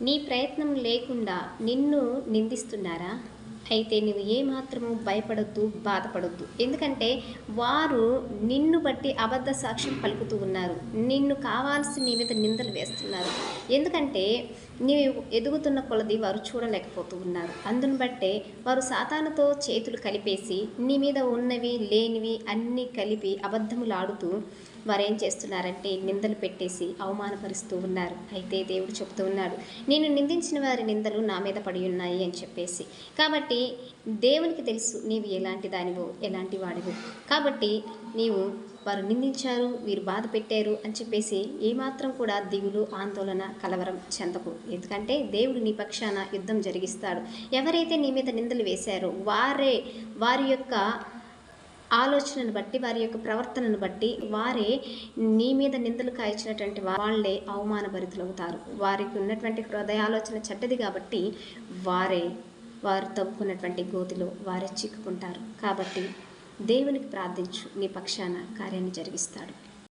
నీ ప్రయత్నం లేకుండా నిన్ను నిందిస్తున్నారా? అయితే నువ్వు ఏమాత్రము భయపడొద్దు బాధపడొద్దు. ఎందుకంటే వారు నిన్ను బట్టి అబద్ధ సాక్ష్యం పలుకుతూ ఉన్నారు. నిన్ను కావాల్సి నీ మీద నిందలు వేస్తున్నారు. ఎందుకంటే నీవు ఎదుగుతున్న కొలది వారు చూడలేకపోతూ ఉన్నారు. అందును బట్టే వారు సాతానుతో చేతులు కలిపేసి నీ మీద ఉన్నవి లేనివి అన్నీ కలిపి అబద్ధములాడుతూ వారు ఏం చేస్తున్నారంటే నిందలు పెట్టేసి అవమానపరుస్తూ ఉన్నారు. అయితే దేవుడు చెప్తూ ఉన్నాడు నేను నిందించిన వారి నిందలు నా మీద పడి ఉన్నాయి అని చెప్పేసి. కాబట్టి దేవునికి తెలుసు నీవు ఎలాంటి దానివో ఎలాంటి వాడివో. కాబట్టి నీవు వారు నిందించారు వీరు బాధ పెట్టారు అని చెప్పేసి ఏమాత్రం కూడా దిగులు ఆందోళన కలవరం చెందకు. ఎందుకంటే దేవుడు నీ పక్షాన యుద్ధం జరిగిస్తాడు. ఎవరైతే నీ మీద నిందలు వేశారో వారే వారి యొక్క ఆలోచనను బట్టి వారి యొక్క ప్రవర్తనను బట్టి వారే నీ మీద నిందలు కాయించినటువంటి వాళ్ళే అవమానభరితులవుతారు. వారికి ఉన్నటువంటి హృదయాలోచన చెడ్డది కాబట్టి వారే వారు తవ్వుకున్నటువంటి గోతిలో వారే చిక్కుకుంటారు. కాబట్టి దేవునికి ప్రార్థించు నీ పక్షాన కార్యాన్ని జరిగిస్తాడు.